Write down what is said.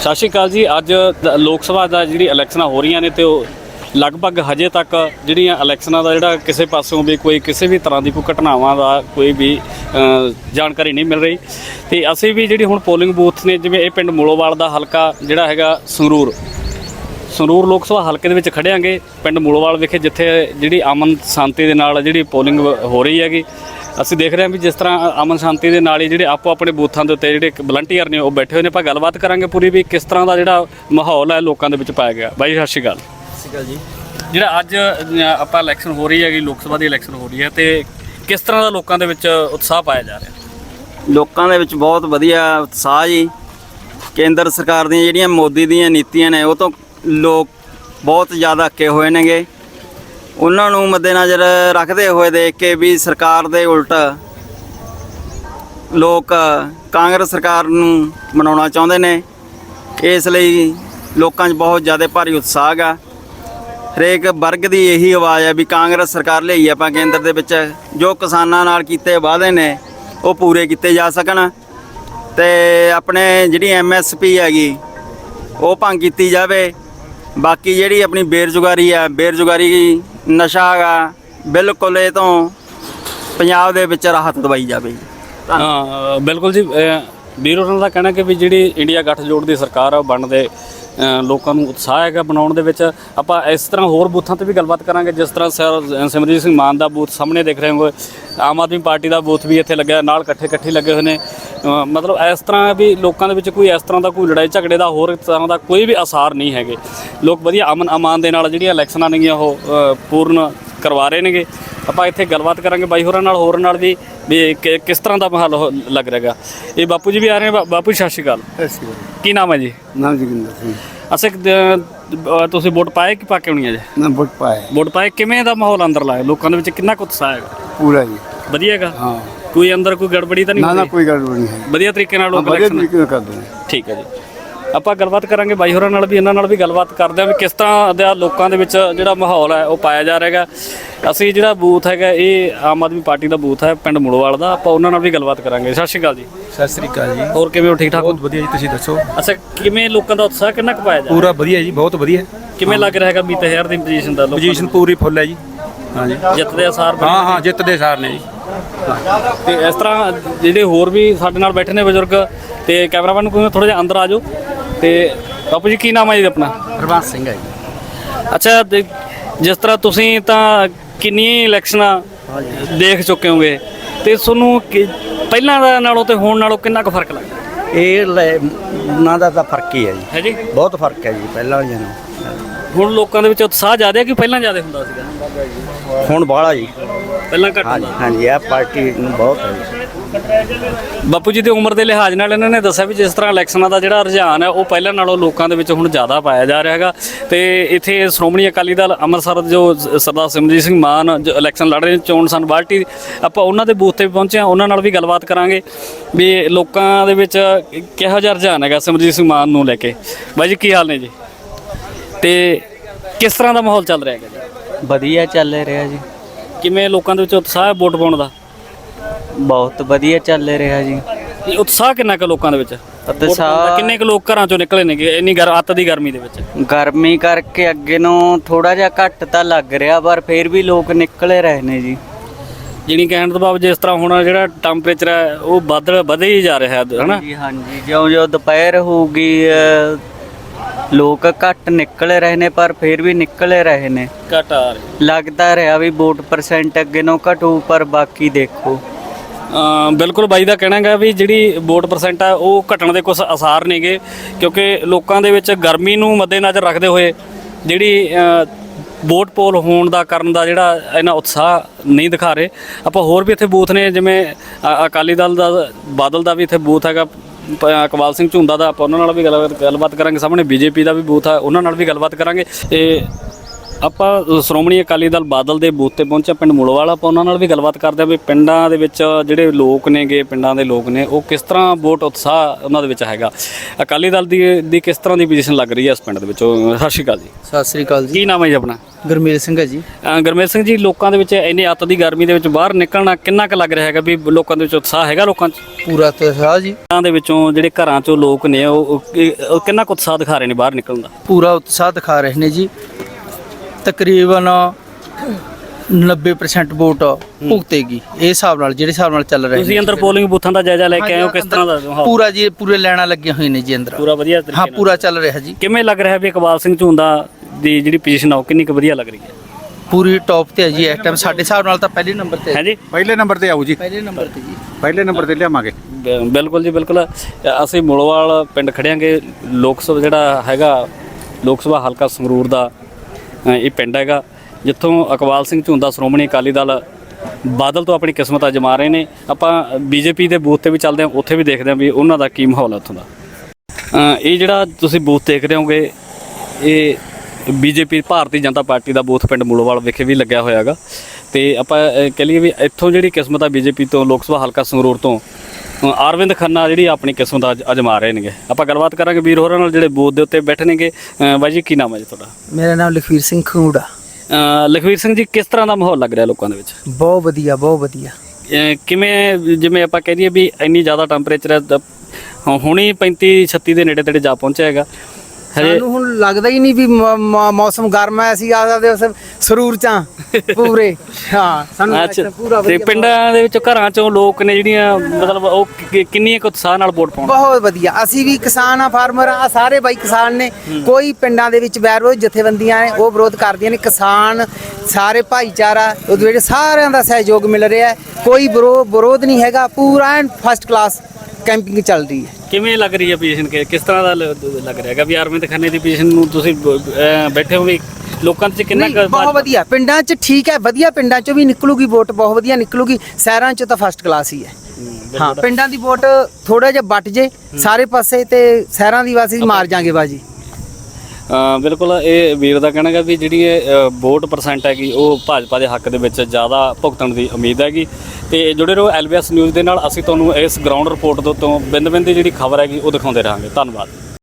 ਸਤਿ ਸ਼੍ਰੀ ਅਕਾਲ ਜੀ। ਅੱਜ ਲੋਕ ਸਭਾ ਦਾ ਜਿਹੜੀ ਇਲੈਕਸ਼ਨਾਂ ਹੋ ਰਹੀਆਂ ਨੇ ਤੇ ਉਹ ਲਗਭਗ ਹਜੇ ਤੱਕ ਜਿਹੜੀਆਂ ਇਲੈਕਸ਼ਨਾਂ ਦਾ ਜਿਹੜਾ ਕਿਸੇ ਪਾਸਿਓਂ ਵੀ ਕੋਈ ਕਿਸੇ ਵੀ ਤਰ੍ਹਾਂ ਦੀ ਕੋਈ ਘਟਨਾਵਾਂ ਦਾ ਕੋਈ ਵੀ ਜਾਣਕਾਰੀ ਨਹੀਂ ਮਿਲ ਰਹੀ। ਤੇ ਅਸੀਂ ਵੀ ਜਿਹੜੀ ਹੁਣ ਪੋਲਿੰਗ ਬੂਥ ਨੇ, ਜਿਵੇਂ ਇਹ ਪਿੰਡ ਮੂਲੋਵਾਲ ਦਾ ਹਲਕਾ ਜਿਹੜਾ ਹੈਗਾ ਸੰਗਰੂਰ। ਸੰਗਰੂਰ ਲੋਕ ਸਭਾ ਹਲਕੇ ਦੇ ਵਿੱਚ ਖੜਿਆਂਗੇ ਪਿੰਡ ਮੂਲੋਵਾਲ ਵਿਖੇ, ਜਿੱਥੇ ਜਿਹੜੀ ਅਮਨ ਸ਼ਾਂਤੀ ਦੇ ਨਾਲ ਜਿਹੜੀ ਪੋਲਿੰਗ ਹੋ ਰਹੀ ਹੈਗੀ। ਅਸੀਂ ਦੇਖ ਰਹੇ ਹਾਂ ਵੀ ਜਿਸ ਤਰ੍ਹਾਂ ਅਮਨ ਸ਼ਾਂਤੀ ਦੇ ਨਾਲ ਹੀ ਜਿਹੜੇ ਆਪੋ ਆਪਣੇ ਬੂਥਾਂ ਦੇ ਉੱਤੇ ਜਿਹੜੇ ਵਲੰਟੀਅਰ ਨੇ ਉਹ ਬੈਠੇ ਹੋਏ ਨੇ ਆਪਾਂ ਗੱਲਬਾਤ ਕਰਾਂਗੇ ਪੂਰੀ ਵੀ ਕਿਸ ਤਰ੍ਹਾਂ ਦਾ ਜਿਹੜਾ ਮਾਹੌਲ ਹੈ ਲੋਕਾਂ ਦੇ ਵਿੱਚ ਪਾਇਆ ਗਿਆ। ਬਾਈ ਸਤਿ ਸ਼੍ਰੀ ਅਕਾਲ। ਸਿਕਲ ਜੀ। ਜਿਹੜਾ ਅੱਜ ਆਪਾਂ ਇਲੈਕਸ਼ਨ ਹੋ ਰਹੀ ਹੈਗੀ ਲੋਕ ਸਭਾ ਦੀ ਇਲੈਕਸ਼ਨ ਹੋ ਰਹੀ ਹੈ ਤੇ ਕਿਸ ਤਰ੍ਹਾਂ ਦਾ ਲੋਕਾਂ ਦੇ ਵਿੱਚ ਉਤਸ਼ਾਹ ਪਾਇਆ ਜਾ ਰਿਹਾ? ਲੋਕਾਂ ਦੇ ਵਿੱਚ ਬਹੁਤ ਵਧੀਆ ਉਤਸ਼ਾਹ ਜੀ। ਕੇਂਦਰ ਸਰਕਾਰ ਦੀਆਂ ਜਿਹੜੀਆਂ ਮੋਦੀ ਦੀਆਂ ਨੀਤੀਆਂ ਨੇ ਉਹ ਤੋਂ ਲੋਕ ਬਹੁਤ ਜ਼ਿਆਦਾ ਅੱਕੇ ਹੋਏ ਨੇਗੇ। ਉਹਨਾਂ ਨੂੰ ਮੱਦੇਨਜ਼ਰ ਰੱਖਦੇ ਹੋਏ ਦੇਖ ਕੇ ਵੀ ਸਰਕਾਰ ਦੇ ਉਲਟ ਲੋਕ ਕਾਂਗਰਸ ਸਰਕਾਰ ਨੂੰ ਮਨਾਉਣਾ ਚਾਹੁੰਦੇ ਨੇ। ਇਸ ਲਈ ਲੋਕਾਂ 'ਚ ਬਹੁਤ ਜ਼ਿਆਦਾ ਭਾਰੀ ਉਤਸ਼ਾਹ ਆ। ਹਰੇਕ ਵਰਗ ਦੀ ਇਹੀ ਆਵਾਜ਼ ਹੈ ਵੀ ਕਾਂਗਰਸ ਸਰਕਾਰ ਲਈ ਆਪਾਂ ਕੇਂਦਰ ਦੇ ਵਿੱਚ ਜੋ ਕਿਸਾਨਾਂ ਨਾਲ ਕੀਤੇ ਵਾਅਦੇ ਨੇ, ਉਹ ਪੂਰੇ ਕੀਤੇ ਜਾ ਸਕਣ। ਤੇ ਆਪਣੇ ਜਿਹੜੀ ਐਮਐਸਪੀ ਹੈਗੀ, ਉਹ ਭੰਗ ਕੀਤੀ ਜਾਵੇ। ਬਾਕੀ ਜਿਹੜੀ ਆਪਣੀ ਬੇਰੁਜ਼ਗਾਰੀ ਆ, ਬੇਰੁਜ਼ਗਾਰੀ ਨਸ਼ਾ ਹੈਗਾ ਬਿਲਕੁਲ ਇਹ ਤੋਂ ਪੰਜਾਬ ਦੇ ਵਿੱਚ ਰਾਹਤ ਦਵਾਈ ਜਾਵੇ। ਹਾਂ ਬਿਲਕੁਲ ਜੀ ਅ, ਵੀਰ ਉਹਨਾਂ ਦਾ ਕਹਿਣਾ ਕਿ ਵੀ ਜਿਹੜੀ ਇੰਡੀਆ ਗੱਠਜੋੜ ਦੀ ਸਰਕਾਰ ਆ ਉਹ ਬਣਦੇ ਲੋਕਾਂ ਨੂੰ ਉਤਸ਼ਾਹ ਹੈਗਾ ਬਣਾਉਣ ਦੇ ਵਿੱਚ। ਆਪਾਂ ਇਸ ਤਰ੍ਹਾਂ ਹੋਰ ਬੂਥਾਂ ਤੇ ਵੀ ਗੱਲਬਾਤ ਕਰਾਂਗੇ, ਜਿਸ ਤਰ੍ਹਾਂ ਸਰ ਸਿਮਰਜੀਤ ਸਿੰਘ ਮਾਨ ਦਾ ਬੂਥ ਸਾਹਮਣੇ ਦੇਖ ਰਹੇ ਹੋ ਆਮ ਆਦਮੀ ਪਾਰਟੀ ਦਾ ਬੂਥ ਵੀ ਇੱਥੇ ਲੱਗਿਆ, ਨਾਲ ਇਕੱਠੇ ਇਕੱਠੇ ਲੱਗੇ ਹੋਏ ਨੇ। ਮਤਲਬ ਇਸ ਤਰ੍ਹਾਂ ਵੀ ਲੋਕਾਂ ਦੇ ਵਿੱਚ ਕੋਈ ਇਸ ਤਰ੍ਹਾਂ ਦਾ ਕੋਈ ਲੜਾਈ ਝਗੜੇ ਦਾ ਹੋਰ ਤਰ੍ਹਾਂ ਦਾ ਕੋਈ ਵੀ ਅਸਾਰ ਨਹੀਂ ਹੈਗੇ। ਲੋਕ ਵਧੀਆ ਅਮਨ ਅਮਾਨ ਦੇ ਨਾਲ ਜਿਹੜੀਆਂ ਇਲੈਕਸ਼ਨਾਂ ਨੇਗੀਆਂ ਉਹ ਪੂਰਨ ਕਰਵਾ ਰਹੇ ਨੇਗੇ। ਆਪਾਂ ਇੱਥੇ ਗੱਲਬਾਤ ਕਰਾਂਗੇ ਬਾਈ ਹੋਰਾਂ ਨਾਲ ਹੋਰ ਨਾਲ ਵੀ ਵੀ ਕਿ- ਕਿਸ ਤਰ੍ਹਾਂ ਦਾ ਮਾਹੌਲ ਹੋ- ਲੱਗ ਰਿਹਾਗਾ। ਇਹ ਬਾਪੂ ਜੀ ਵੀ ਆ ਰਹੇ ਬਾ- ਬਾਪੂ ਜੀ, ਸਤਿ ਸ਼੍ਰੀ ਅਕਾਲ। ਕੀ ਨਾਮ ਹੈ ਜੀ? ਨਾਮ ਜੋਗਿੰਦਰ ਸਿੰਘ। ਅਸੇ ਤੁਸੀਂ ਵੋਟ ਪਾਏ ਕਿ ਪਾ ਕੇ ਆਉਣੀ ਹੈ ਜੀ? ਨਾ ਵੋਟ ਪਾਇਆ ਵੋਟ ਪਾਏ ਕਿਵੇਂ ਦਾ ਮਾਹੌਲ ਅੰਦਰ ਲਾਇਆ? ਲੋਕਾਂ ਦੇ ਵਿੱਚ ਕਿੰਨਾ ਕੁ ਉਤਸ਼ਾਹ ਹੈਗਾ? ਪੂਰਾ ਜੀ। ਵਧੀਆ ਹੈਗਾ? ਹਾਂ। ਕੋਈ ਅੰਦਰ ਕੋਈ ਗੜਬੜੀ ਤਾਂ ਨਹੀਂ ਨਾ ਨਾ? ਕੋਈ ਗੱਲ ਨਹੀਂ ਹੈ। ਵਧੀਆ ਤਰੀਕੇ ਨਾਲ ਲੋਕ ਬੜੇ ਇਲੈਕਸ਼ਨ ਤਰੀਕੇ ਨਾਲ ਕਰਦੇ ਨੇ। ਠੀਕ ਹੈ ਜੀ। ਆਪਾਂ ਗੱਲਬਾਤ ਕਰਾਂਗੇ ਬਾਈ ਹੋਰਾਂ ਨਾਲ ਵੀ ਇਹਨਾਂ ਨਾਲ ਵੀ ਗੱਲਬਾਤ ਕਰਦੇ ਹਾਂ ਵੀ ਕਿਸ ਤਰ੍ਹਾਂ ਦਾ ਲੋਕਾਂ ਦੇ ਵਿੱਚ ਜਿਹੜਾ ਮਾਹੌਲ ਹੈ ਉਹ ਪਾਇਆ ਜਾ ਰਿਹਾ ਹੈਗਾ। ਅਸੀਂ ਜਿਹੜਾ ਬੂਥ ਹੈਗਾ ਇਹ ਆਮ ਆਦਮੀ ਪਾਰਟੀ ਦਾ ਬੂਥ ਹੈ ਪਿੰਡ ਮੁੜਵਾਲ ਦਾ। ਆਪਾਂ ਉਹਨਾਂ ਨਾਲ ਵੀ ਗੱਲਬਾਤ ਕਰਾਂਗੇ। ਸਤਿ ਸ਼੍ਰੀ ਅਕਾਲ ਜੀ। ਸਤਿ ਸ੍ਰੀ ਅਕਾਲ ਜੀ। ਹੋਰ ਕਿਵੇਂ ਹੋ? ਠੀਕ ਠਾਕ ਹੋ? ਬਹੁਤ ਵਧੀਆ ਜੀ ਤੁਸੀਂ ਦੱਸੋ? ਅੱਛਾ ਕਿਵੇਂ ਲੋਕਾਂ ਦਾ ਉਤਸ਼ਾਹ ਕਿੰਨਾ ਕੁ ਪਾਇਆ ਜਾ ਪੂਰਾ ਵਧੀਆ ਜੀ ਬਹੁਤ ਵਧੀਆ। ਕਿਵੇਂ ਲੱਗ ਰਿਹਾ ਹੈਗਾ ਮੀਤ ਹਜ਼ਾਰ ਦੀ ਪੋਜੀਸ਼ਨ ਦਾ? ਲੋਕਾਂ ਪੋਜੀਸ਼ਨ ਪੂਰੀ ਫੁੱਲ ਹੈ ਜੀ। ਹਾਂਜੀ। ਨੂੰ? ਜਿੱਤ ਦੇ ਅਸਾਰ ਬਣੇ। ਹਾਂ ਹਾਂ ਜਿੱਤਦੇ ਸਾਰ ਨੇ ਜੀ। ਤੇ ਇਸ ਤਰ੍ਹਾਂ ਜਿਹੜੇ ਹੋਰ ਵੀ ਸਾਡੇ ਨਾਲ ਬੈਠੇ ਨੇ ਬਜ਼ੁਰਗ ਤੇ ਕੈਮਰਾਮੈਨ ਨੂੰ ਕੋਈ ਥੋੜਾ ਜਿਹਾ ਅੰਦਰ ਆ ਜਾਓ। ਤੇ ਬਾਪੂ ਜੀ ਕੀ ਨਾਮ ਹੈ ਜੀ ਆਪਣਾ? ਹਰਬੰਸ ਸਿੰਘ ਹੈ ਜੀ। ਅੱਛਾ ਤੇ ਜਿਸ ਤਰ੍ਹਾਂ ਤੁਸੀਂ ਤਾਂ ਕਿੰਨੀਆਂ ਇਲੈਕਸ਼ਨਾਂ ਦੇਖ ਚੁੱਕੇ ਹੋਗੇ ਤੇ ਤੁਹਾਨੂੰ ਕਿ- ਪਹਿਲਾਂ ਦਾ ਨਾਲੋਂ ਤੇ ਹੁਣ ਨਾਲੋਂ ਕਿੰਨਾ ਕੁ ਫ਼ਰਕ ਲੱਗਦਾ? ਇਹ ਉਹਨਾਂ ਦਾ ਤਾਂ ਫ਼ਰਕ ਹੀ ਹੈ ਜੀ। ਹੈ ਜੀ? ਬਹੁਤ ਫ਼ਰਕ ਹੈ ਜੀ ਪਹਿਲਾਂ ਵਾਲੀਆਂ ਨੂੰ ਹੁਣ ਲੋਕਾਂ ਦੇ ਵਿੱਚ ਉਤਸ਼ਾਹ ਜ਼ਿਆਦਾ ਹੈ ਕਿ ਪਹਿਲਾਂ ਜ਼ਿਆਦਾ ਹੁੰਦਾ ਸੀਗਾ? ਹੁਣ ਬਾਹਲਾ ਜੀ। ਪਹਿਲਾਂ ਘੱਟ ਹਾਂਜੀ ਹੁੰਦਾ। ਹਾਂਜੀ ਇਹ ਪਾਰਟੀ ਨੂੰ ਬਹੁਤ ਹੈ ਜੀ। ਬਾਪੂ ਜੀ ਦੀ ਉਮਰ ਦੇ ਲਿਹਾਜ਼ ਨਾਲ ਇਹਨਾਂ ਨੇ ਦੱਸਿਆ ਵੀ ਜਿਸ ਤਰ੍ਹਾਂ ਇਲੈਕਸ਼ਨਾਂ ਦਾ ਜਿਹੜਾ ਰੁਝਾਨ ਹੈ ਉਹ ਪਹਿਲਾਂ ਨਾਲੋਂ ਲੋਕਾਂ ਦੇ ਵਿੱਚ ਹੁਣ ਜ਼ਿਆਦਾ ਪਾਇਆ ਜਾ ਰਿਹਾ ਹੈਗਾ। ਤੇ ਇੱਥੇ ਸ਼੍ਰੋਮਣੀ ਅਕਾਲੀ ਦਲ ਅੰਮ੍ਰਿਤਸਰ ਜੋ ਸਰਦਾਰ ਸਿਮਰਜੀਤ ਸਿੰਘ ਮਾਨ ਜੋ ਇਲੈਕਸ਼ਨ ਲੜ ਰਹੇ ਨੇ ਚੋਣ ਸਨ ਬਾਲਟੀ ਆਪਾਂ ਉਹਨਾਂ ਦੇ ਬੂਥ ਤੇ ਪਹੁੰਚੇ ਹਾਂ ਉਹਨਾਂ ਨਾਲ ਵੀ ਗੱਲਬਾਤ ਕਰਾਂਗੇ ਵੀ ਲੋਕਾਂ ਦੇ ਵਿੱਚ ਕਿਹੋ ਜਿਹਾ ਰੁਝਾਨ ਹੈਗਾ ਸਿਮਰਜੀਤ ਸਿੰਘ ਮਾਨ ਨੂੰ ਲੈ ਕੇ। ਬਾਈ ਜੀ ਕੀ ਹਾਲ ਨੇ ਜੀ? ਤੇ ਕਿਸ ਤਰ੍ਹਾਂ ਦਾ ਮਾਹੌਲ ਚੱਲ ਰਿਹਾ ਹੈਗਾ ਜੀ? ਵਧੀਆ ਚੱਲ ਰਿਹਾ ਜੀ। ਕਿਵੇਂ ਲੋਕਾਂ ਦੇ ਵਿੱਚ ਉਤਸ਼ਾਹ ਹੈ ਵੋਟ ਪਾਉਣ ਦਾ? ਬਹੁਤ ਵਧੀਆ ਚੱਲ ਰਿਹਾ ਜੀ। ਤੇ ਉਤਸ਼ਾਹ ਕਿੰਨਾ ਕੁ ਲੋਕਾਂ ਦੇ ਵਿੱਚ? ਉਤਸ਼ਾਹ- ਕਿੰਨੇ ਕੁ ਲੋਕ ਘਰਾਂ ਚੋਂ ਨਿਕਲੇ ਨੇਗੇ ਇੰਨੀ ਗਰ ਅੱਤ ਦੀ ਗਰਮੀ ਦੇ ਵਿੱਚ? ਗਰਮੀ ਕਰਕੇ ਅੱਗੇ ਨੂੰ ਥੋੜਾ ਜਿਹਾ ਘੱਟ ਤਾਂ ਲੱਗ ਰਿਹਾ ਪਰ ਫਿਰ ਵੀ ਲੋਕ ਨਿਕਲੇ ਰਹੇ ਨੇ ਜੀ। ਜਿਹਨੀ ਕਹਿਣ ਤੋਂ ਬਾਅਦ ਜਿਸ ਤਰ੍ਹਾਂ ਹੁਣ ਜਿਹੜਾ ਟੈਂਪਰੇਚਰ ਹੈ ਉਹ ਵੱਧ ਵਧੇ ਹੀ ਜਾ ਰਿਹਾ ਹੈ ਹਨਾ? ਜੀ ਹਾਂਜੀ ਜਿਉਂ ਜਿਉਂ ਦੁਪਹਿਰ ਹੋਊਗੀ ਅ, ਲੋਕ ਘੱਟ ਨਿਕਲੇ ਰਹੇ ਨੇ ਪਰ ਫਿਰ ਵੀ ਨਿਕਲੇ ਰਹੇ ਨੇ। ਘਟ ਆ ਰਿਹਾ। ਲੱਗਦਾ ਰਿਹਾ ਵੀ ਵੋਟ ਪਰਸੈਂਟ ਅੱਗੇ ਨੂੰ ਘਟੂ ਪਰ ਬਾਕੀ ਦੇਖੋ। ਬਿਲਕੁਲ ਬਾਈ ਦਾ ਕਹਿਣਾ ਹੈਗਾ ਵੀ ਜਿਹੜੀ ਵੋਟ ਪਰਸੈਂਟ ਆ, ਉਹ ਘਟਣ ਦੇ ਕੁਝ ਅਸਾਰ ਨੇਗੇ, ਕਿਉਂਕਿ ਲੋਕਾਂ ਦੇ ਵਿੱਚ ਗਰਮੀ ਨੂੰ ਮੱਦੇਨਜ਼ਰ ਰੱਖਦੇ ਹੋਏ ਜਿਹੜੀ ਵੋਟ ਪੋਲ ਹੋਣ ਦਾ ਕਰਨ ਦਾ ਜਿਹੜਾ ਇਹਨਾਂ ਉਤਸ਼ਾਹ ਨਹੀਂ ਦਿਖਾ ਰਹੇ। ਆਪਾਂ ਹੋਰ ਵੀ ਇੱਥੇ ਬੂਥ ਨੇ, ਜਿਵੇਂ ਅ- ਅਕਾਲੀ ਦਲ ਦਾ, ਬਾਦਲ ਦਾ ਵੀ ਇੱਥੇ ਬੂਥ ਹੈਗਾ, ਪ- ਇਕਬਾਲ ਸਿੰਘ ਝੁੰਦਾ ਦਾ, ਆਪਾਂ ਉਹਨਾਂ ਨਾਲ ਵੀ ਗੱਲਬਾਤ ਗੱਲਬਾਤ ਕਰਾਂਗੇ। ਸਾਹਮਣੇ ਬੀਜੇਪੀ ਦਾ ਵੀ ਬੂਥ ਆ, ਉਹਨਾਂ ਨਾਲ ਵੀ ਗੱਲਬਾਤ ਕਰਾਂਗੇ। ਇਹ ਆਪਾਂ ਸ਼੍ਰੋਮਣੀ ਅਕਾਲੀ ਦਲ ਬਾਦਲ ਦੇ ਬੂਥ ਤੇ ਪਹੁੰਚੇ ਪਿੰਡ ਮੁਲਵਾਲਾ ਆਪਾਂ ਉਹਨਾਂ ਨਾਲ ਵੀ ਗੱਲਬਾਤ ਕਰਦੇ ਆ ਵੀ ਪਿੰਡਾਂ ਦੇ ਵਿੱਚ ਜਿਹੜੇ ਲੋਕ ਨੇਗੇ ਪਿੰਡਾਂ ਦੇ ਲੋਕ ਨੇ ਉਹ ਕਿਸ ਤਰ੍ਹਾਂ ਵੋਟ ਉਤਸ਼ਾਹ ਉਹਨਾਂ ਦੇ ਵਿੱਚ ਹੈਗਾ? ਅਕਾਲੀ ਦਲ ਦੀ ਦੀ ਕਿਸ ਤਰ੍ਹਾਂ ਦੀ ਪੋਜੀਸ਼ਨ ਲੱਗ ਰਹੀ ਹੈ ਇਸ ਪਿੰਡ ਦੇ ਵਿੱਚ? ਸਤਿ ਸ਼੍ਰੀ ਅਕਾਲ ਜੀ। ਸਤਿ ਸ੍ਰੀ ਅਕਾਲ ਜੀ। ਕੀ ਨਾਮ ਹੈ ਜੀ ਆਪਣਾ? ਗੁਰਮੇਲ ਸਿੰਘ ਹੈ ਜੀ। ਗੁਰਮੇਲ ਸਿੰਘ ਜੀ ਲੋਕਾਂ ਦੇ ਵਿੱਚ ਇੰਨੀ ਅੱਤ ਦੀ ਗਰਮੀ ਦੇ ਵਿੱਚ ਬਾਹਰ ਨਿਕਲਣਾ ਕਿੰਨਾ ਕੁ ਲੱਗ ਰਿਹਾ ਹੈਗਾ ਵੀ ਲੋਕਾਂ ਦੇ ਵਿੱਚ ਉਤਸ਼ਾਹ ਹੈਗਾ ਲੋਕਾਂ 'ਚ? ਪੂਰਾ ਤਸ਼ਾਹ ਜੀ। ਪਿੰਡਾਂ ਦੇ ਵਿੱਚੋਂ ਜਿਹੜੇ ਘਰਾਂ 'ਚੋਂ ਲੋਕ ਨੇ ਉਹ ਕਿੰਨਾ ਕੁ ਉਤਸ਼ਾਹ ਦਿਖਾ ਰਹੇ ਨੇ ਬਾਹਰ ਨਿਕਲਣ ਦਾ? ਪੂਰਾ ਉਤਸ਼ਾਹ ਦਿਖਾ ਰਹੇ ਨੇ ਜੀ। ਤਕਰੀਬਨ 90% ਵੋਟ ਭੁਗਤੇਗੀ ਇਹ ਹਿਸਾਬ ਨਾਲ ਜਿਹੜੇ ਹਿਸਾਬ ਨਾਲ ਚੱਲ ਰਹੇ ਤੁਸੀਂ ਅੰਦਰ ਪੋਲਿੰਗ ਬੂਥਾਂ ਦਾ ਜਾਇਜ਼ਾ ਲੈ ਕੇ ਆਏ ਹੋ ਕਿਸ ਤਰ੍ਹਾਂ ਦਾ ਹਾਂ, ਪੂਰਾ ਜੀ ਪੂਰੇ ਲੈਣਾ ਲੱਗੇ ਹੋਏ ਨੇ ਜੀ ਅੰਦਰ। ਪੂਰਾ ਵਧੀਆ ਤਰੀਕੇ ਹਾਂ ਨਾਲ। ਪੂਰਾ ਚੱਲ ਰਿਹਾ ਜੀ। ਕਿਵੇਂ ਲੱਗ ਰਿਹਾ ਵੀ ਇਕਬਾਲ ਸਿੰਘ ਝੁੰਦਾ ਦੀ ਜਿਹੜੀ ਪੋਜੀਸ਼ਨ ਆ ਉਹ ਕਿੰਨੀ ਕੁ ਵਧੀਆ ਲੱਗ ਰਹੀ ਹੈ? ਪੂਰੀ ਟੌਪ ਤੇ ਹੈ ਜੀ ਇਸ ਟਾਈਮ ਸਾਡੇ ਹਿਸਾਬ ਨਾਲ ਤਾਂ ਪਹਿਲੇ ਨੰਬਰ ਤੇ ਹੈ। ਜੀ? ਪਹਿਲੇ ਨੰਬਰ ਤੇ ਆਊ ਜੀ। ਪਹਿਲੇ ਨੰਬਰ ਤੇ ਜੀ। ਪਹਿਲੇ ਨੰਬਰ ਤੇ ਲਿਆਵਾਂਗੇ। ਬ- ਬਿਲਕੁਲ ਜੀ ਬਿਲਕੁਲ। ਅ, ਅਸੀਂ ਮੁਲਵਾਲ ਪਿੰਡ ਖੜਿਆਂਗੇ। ਲੋਕ ਸਭਾ ਜਿਹੜਾ ਹੈਗਾ ਲੋਕ ਸਭਾ ਹਲਕਾ ਸੰਗਰੂਰ ਦਾ। ਇਹ ਪਿੰਡ ਹੈਗਾ, ਜਿੱਥੋਂ ਇਕਬਾਲ ਸਿੰਘ ਝੁੰਦਾ, ਸ਼੍ਰੋਮਣੀ ਅਕਾਲੀ ਦਲ ਬਾਦਲ ਤੋਂ ਆਪਣੀ ਕਿਸਮਤ ਅਜਮਾ ਰਹੇ ਨੇ। ਆਪਾਂ ਬੀਜੇਪੀ ਦੇ ਬੂਥ ਤੇ ਵੀ ਚੱਲਦੇ ਹਾਂ, ਉੱਥੇ ਵੀ ਦੇਖਦੇ ਹਾਂ ਵੀ ਉਹਨਾਂ ਦਾ ਕੀ ਮਾਹੌਲ ਹੈ ਉੱਥੋਂ ਦਾ। ਇਹ ਜਿਹੜਾ ਤੁਸੀਂ ਬੂਥ ਦੇਖ ਰਹੇ ਹੋਗੇ, ਇਹ ਬੀਜੇਪੀ ਭਾਰਤੀ ਜਨਤਾ ਪਾਰਟੀ ਦਾ ਬੂਥ ਪਿੰਡ ਮੂਲੋਵਾਲ ਵਿਖੇ ਵੀ ਲੱਗਿਆ ਹੋਇਆ ਹੈਗਾ ਤੇ ਆਪਾਂ ਕਹਿ ਲਈਏ ਵੀ ਇੱਥੋਂ ਜਿਹੜੀ ਕਿਸਮਤ ਆ ਬੀਜੇਪੀ ਤੋਂ ਲੋਕ ਸਭਾ ਹਲਕਾ ਸੰਗਰੂਰ ਤੋਂ ਅਰਵਿੰਦ ਖੰਨਾ ਜਿਹੜੀ ਆਪਣੀ ਕਿਸਮਤ ਅੱਜ ਅਜਮਾ ਰਹੇ ਨੇਗੇ। ਆਪਾਂ ਗੱਲਬਾਤ ਕਰਾਂਗੇ ਵੀਰ ਹੋਰਾਂ ਨਾਲ ਜਿਹੜੇ ਬੂਥ ਦੇ ਉੱਤੇ ਬੈਠੇ ਨੇਗੇ। ਬਾਈ ਜੀ ਕੀ ਨਾਮ ਹੈ ਜੀ ਤੁਹਾਡਾ? ਮੇਰਾ ਨਾਮ ਲਖਵੀਰ ਸਿੰਘ ਖੰਗੂੜਾ। ਅ, ਲਖਵੀਰ ਸਿੰਘ ਜੀ ਕਿਸ ਤਰ੍ਹਾਂ ਦਾ ਮਾਹੌਲ ਲੱਗ ਰਿਹਾ ਲੋਕਾਂ ਦੇ ਵਿੱਚ? ਬਹੁਤ ਵਧੀਆ ਬਹੁਤ ਵਧੀਆ। ਕਿਵੇਂ ਜਿਵੇਂ ਆਪਾਂ ਕਹਿ ਦਈਏ ਵੀ ਇੰਨੀ ਜ਼ਿਆਦਾ ਟੈਂਪਰੇਚਰ ਹੈ ਹੁਣੀ 35 36 ਦੇ ਨੇੜੇ ਤੇੜੇ ਜਾ ਪਹੁੰਚਿਆ ਹੈਗਾ। ਹਜੇ ਸਾਨੂੰ ਹੁਣ ਲੱਗਦਾ ਹੀ ਨਹੀਂ ਵੀ ਮ- ਮ- ਮੌਸਮ ਗਰਮ ਹੈ ਅਸੀਂ ਆ ਸਕਦੇ ਉਸ ਸਰੂਰ ਚ ਪੂਰੇ। ਹਾਂ ਸਾਨੂੰ ਅੱਛਾ ਲੱਗਦਾ ਪੂਰਾ ਤੇ ਵਧੀਆ ਪਿੰਡਾਂ ਦੇ ਵਿੱਚ ਘਰਾਂ ਚੋਂ ਲੋਕ ਨੇ ਜਿਹੜੀਆਂ ਮਤਲਬ ਉਹ ਕਿ- ਕਿੰਨੀ ਕੁ ਉਤਸ਼ਾਹ ਨਾਲ ਵੋਟ ਪਾਉਣ? ਬਹੁਤ ਵਧੀਆ। ਅਸੀਂ ਵੀ ਕਿਸਾਨ ਆ ਫਾਰਮਰ ਆ ਸਾਰੇ ਬਾਈ ਕਿਸਾਨ ਨੇ। ਕੋਈ ਪਿੰਡਾਂ ਦੇ ਵਿੱਚ ਵੈਰੋ ਜਥੇਬੰਦੀਆਂ ਨੇ ਉਹ ਵਿਰੋਧ ਕਰਦੀਆਂ ਨੇ। ਕਿਸਾਨ ਸਾਰੇ ਭਾਈਚਾਰਾ ਉਹ ਜਿਹੜੇ ਸਾਰਿਆਂ ਦਾ ਸਹਿਯੋਗ ਮਿਲ ਰਿਹਾ ਹੈ। ਕੋਈ ਵਿਰੋ- ਵਿਰੋਧ ਨਹੀਂ ਹੈਗਾ ਪੂਰਾ ਐਨ ਫਸਟ ਕਲਾਸ ਕੈਂਪਿੰਗ ਚੱਲ ਰਹੀ ਹੈ। ਕਿਵੇਂ ਲੱਗ ਰਹੀ ਹੈ ਪੋਜੀਸ਼ਨ ਕਿਸ ਤਰ੍ਹਾਂ ਦਾ ਲ- ਲੱਗ ਰਿਹਾ ਹੈਗਾ? ਵੀ ਅਰਵਿੰਦ ਖੰਨੇ ਦੀ ਪੋਜੀਸ਼ਨ ਨੂੰ ਤੁਸੀਂ ਅਹ, ਬੈਠੇ ਹੋ ਵੀ ਲੋਕਾਂ 'ਚ ਕਿੰਨਾ ਨਹੀਂ, ਕੁ ਬਹੁਤ ਵਧੀਆ। ਪਿੰਡਾਂ 'ਚ ਠੀਕ ਹੈ ਵਧੀਆ ਪਿੰਡਾਂ 'ਚੋਂ ਵੀ ਨਿਕਲੂਗੀ ਵੋਟ ਬਹੁਤ ਵਧੀਆ ਨਿਕਲੂਗੀ। ਸ਼ਹਿਰਾਂ 'ਚ ਤਾਂ ਫਸਟ ਕਲਾਸ ਹੀ ਹੈ। ਹਾਂ ਪਿੰਡਾਂ ਦੀ ਵੋਟ ਥੋੜਾ ਜਿਹਾ ਵੱਟ ਜੇ ਸਾਰੇ ਪਾਸੇ ਤੇ ਸ਼ਹਿਰਾਂ ਦੀ ਵਾਸੀ ਮਾਰ ਜਾਾਂਗੇ ਬਾਜੀ। ਅਹ, ਬਿਲਕੁਲ ਇਹ ਵੀਰ ਦਾ ਕਹਿਣਾ ਹੈ ਵੀ ਜਿਹੜੀ ਇਹ ਵੋਟ ਪਰਸੈਂਟ ਹੈਗੀ ਉਹ ਭਾਜਪਾ ਦੇ ਹੱਕ ਦੇ ਵਿੱਚ ਜ਼ਿਆਦਾ ਭੁਗਤਣ ਦੀ ਉਮੀਦ ਹੈਗੀ। ਤੇ ਜੁੜੇ ਰਹੋ ਐਲਬੀਐਸ ਨਿਊਜ਼ ਦੇ ਨਾਲ। ਅਸੀਂ ਤੁਹਾਨੂੰ ਇਸ ਗਰਾਊਂਡ ਰਿਪੋਰਟ ਤੋਂ ਬਿੰਦ ਬਿੰਦ ਦੀ ਜਿਹੜੀ ਖਬਰ ਹੈਗੀ, ਉਹ ਦਿਖਾਉਂਦੇ ਰਹਾਂਗੇ। ਧੰਨਵਾਦ।